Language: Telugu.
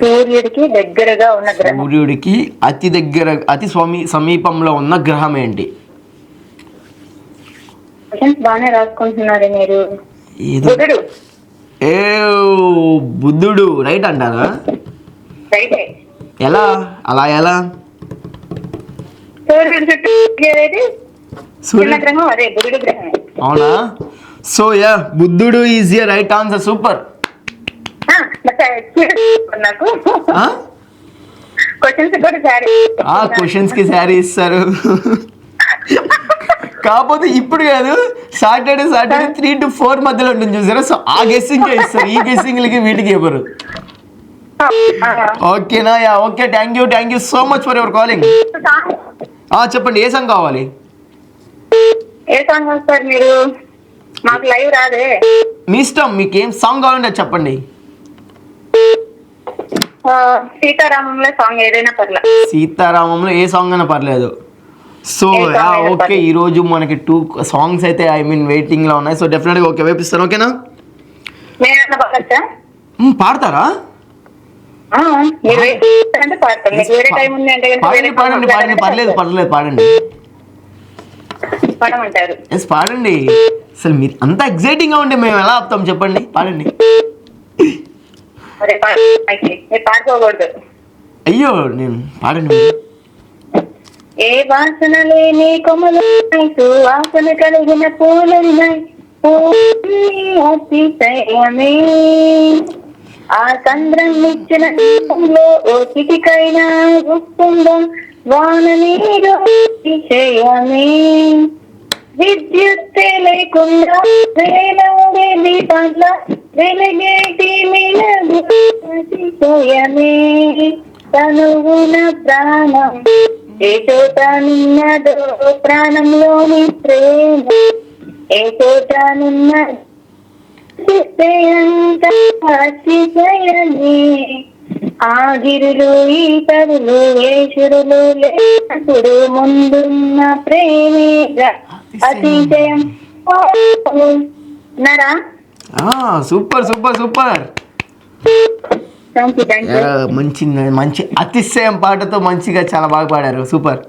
సూర్యుడికి దగ్గరగా ఉన్న గ్రహం. సూర్యుడికి అతి దగ్గర అతి స్వామి సమీపంలో ఉన్న గ్రహం ఏంటి? బాగానే రాసుకుంటున్నారు మీరు. ఏ బుద్ధుడు రైట్ అంటారా? ఎలా? అలా ఎలా? అవునా? సో యా బుద్ధుడు is your right answer super. నాకు క్వశ్చన్స్ సారీ కి శారీ ఇస్తారు. కాకపోతే ఇప్పుడు కాదు Saturday Saturday three to four మధ్యలో ఉంటుంది చూసారా? సో ఆ గెస్సింగ్ ఇస్తారు. ఈ గెస్సింగ్లకి వీటికి ఇవ్వరు ఓకేనా? Ya okay thank you thank you so much for your calling చెప్పండి ఏ సాంగ్ కావాలి? ఏ సాంగ్ వస్తారు మీరు? మాకు లైవ్ రాదే. మీ ఇష్టం మీకు ఏం సాంగ్ కావాలంటే చెప్పండి. సీతారామంలో సాంగ్ ఏదైనా పర్లా. సీతారామంలో ఏ సాంగ్ అయినా పర్లేదు. సో ఓకే పర్లేదు. ఈ రోజు మనకి టూ సాంగ్స్ అయితే ఐ మీన్ వెయిటింగ్లో ఉన్నాయి. సో డెఫినెట్గా ఓకే వేపిస్తాను ఓకేనా? పాడతారా? పాడండి పాడండి పర్లేదు పర్లేదు పాడండి. పాడమంటారు. పాడండి. అసలు మీరు అంత ఎక్సైటింగ్గా ఉంటే మేము ఎలా ఆపుతాం? చెప్పండి పాడండి అరే పాడు అయితే. మీరు పాడుకోకూడదు అయ్యో నేను మీరు. ఏ వాసన లేని కొమ్మలు వాసన కలిగిన పూలున్నాయి ఆ చంద్రం ఇచ్చిన దీపంలో ఓ చిటికైనా గుర్తుందం వాన నీరు విద్యుత్ లేకుండా దీపాల వెలిగేటి అతిశయమే ప్రాణం. నిన్నదో ప్రాణంలోని ప్రేమ. చోట నిన్న అతిశయమే ఆగిరులు ఈతరులు వేషురులు లేనప్పుడు ముందున్న ప్రేమిగా అతిశయం. ఆ సూపర్ సూపర్ సూపర్. మంచి మంచి అతిశయం పాటతో మంచిగా చాలా బాగా పాడారు. సూపర్.